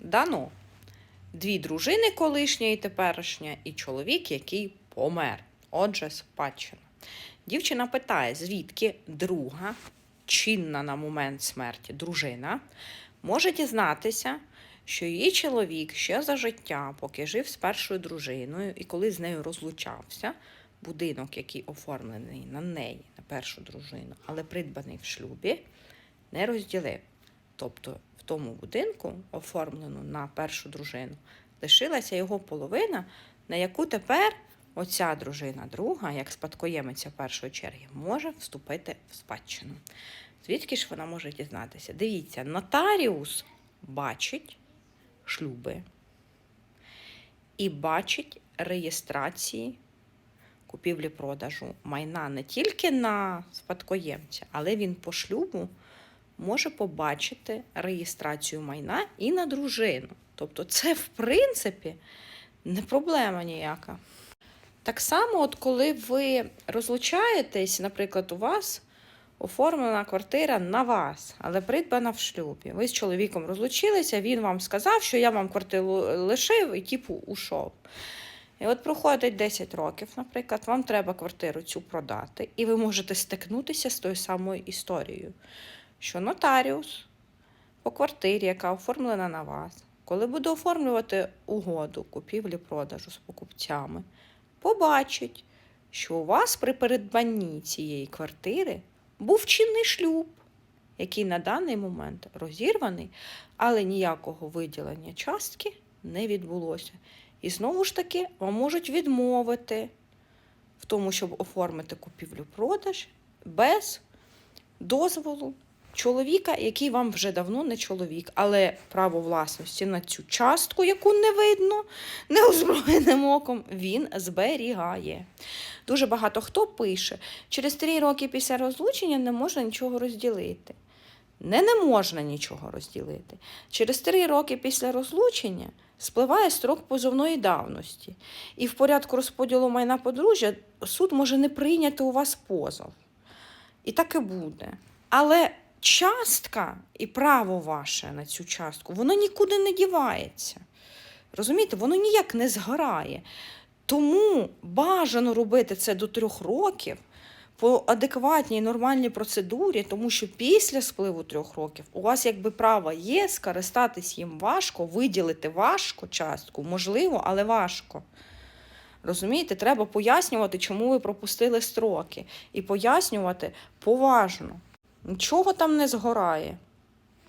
дано дві дружини колишня і теперішня, і чоловік, який помер. Отже, спадщина. Дівчина питає, звідки друга, чинна на момент смерті дружина, може дізнатися, що її чоловік ще за життя, поки жив з першою дружиною, і коли з нею розлучався, будинок, який оформлений на неї, на першу дружину, але придбаний в шлюбі, не розділив. Тобто тому будинку, оформленому на першу дружину, лишилася його половина, на яку тепер оця дружина друга, як спадкоємиця першої черги, може вступити в спадщину. Звідки ж вона може дізнатися? Дивіться, нотаріус бачить шлюби і бачить реєстрації купівлі-продажу майна не тільки на спадкоємця, але він по шлюбу може побачити реєстрацію майна і на дружину. Тобто, це, в принципі, не проблема ніяка. Так само, от коли ви розлучаєтесь, наприклад, у вас оформлена квартира на вас, але придбана в шлюбі. Ви з чоловіком розлучилися, він вам сказав, що я вам квартиру лишив і типу ушов. І от проходить 10 років, наприклад, вам треба квартиру цю продати, і ви можете стикнутися з тою самою історією, що нотаріус по квартирі, яка оформлена на вас, коли буде оформлювати угоду купівлі-продажу з покупцями, побачить, що у вас при передбанні цієї квартири був чинний шлюб, який на даний момент розірваний, але ніякого виділення частки не відбулося. І знову ж таки вам можуть відмовити в тому, щоб оформити купівлю-продаж без дозволу чоловіка, який вам вже давно не чоловік, але право власності на цю частку, яку не видно неозброєним оком, він зберігає. Дуже багато хто пише, через три роки після розлучення не можна нічого розділити. Не не можна нічого розділити. Через три роки після розлучення спливає строк позовної давності, і в порядку розподілу майна подружжя суд може не прийняти у вас позов. І так і буде. Але частка і право ваше на цю частку, воно нікуди не дівається. Розумієте, воно ніяк не згорає. Тому бажано робити це до трьох років по адекватній нормальній процедурі, тому що після спливу трьох років у вас якби право є, скористатись їм важко, виділити важко частку, можливо, але важко. Розумієте, треба пояснювати, чому ви пропустили строки, і пояснювати поважно. Нічого там не згорає.